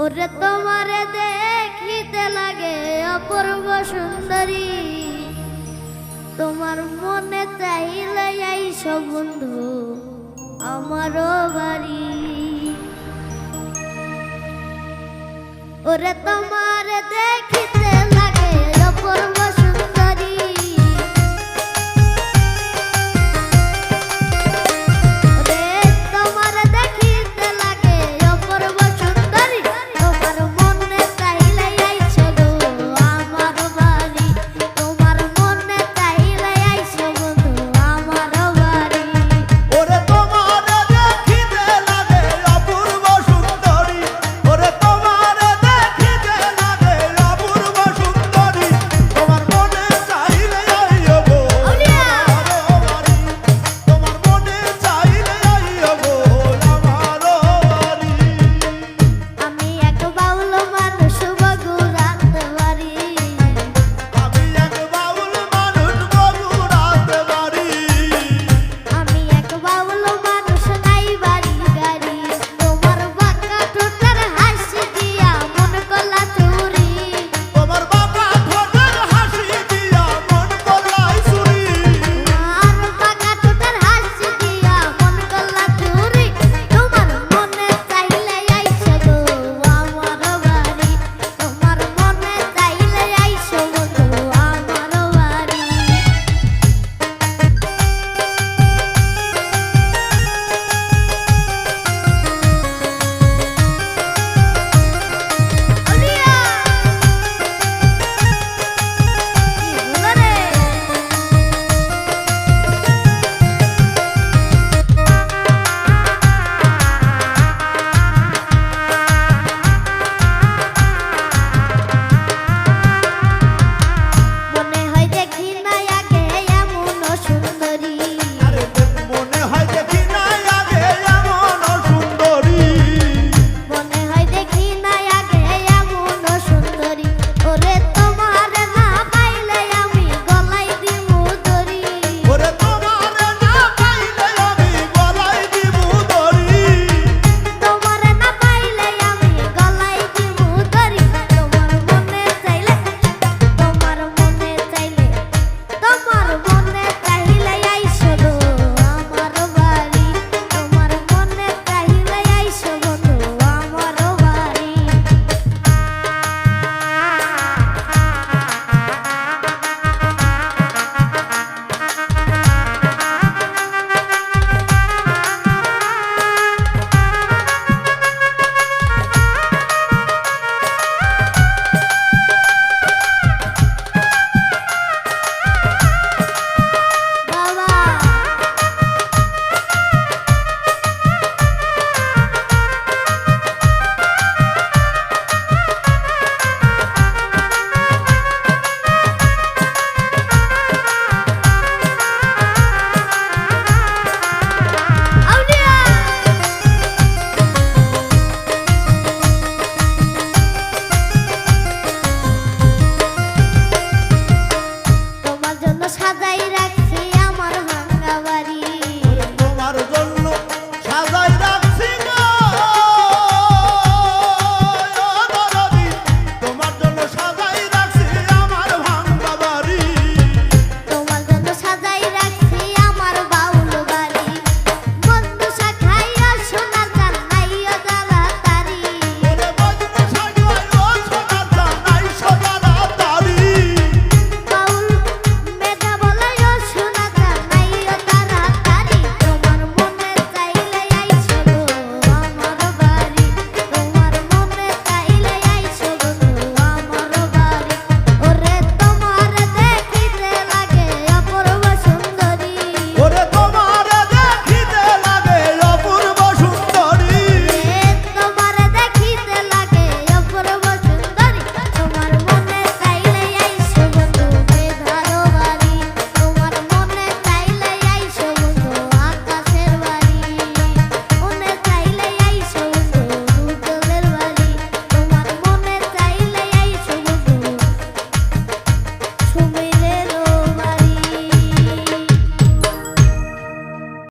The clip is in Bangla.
ওরে তোমারে দেখিতে লাগে অপূর্ব সুন্দরী। তোমার মনে চাইলে আইস বন্ধু আমারও বাড়ি। ওরে তোমার দেখিতে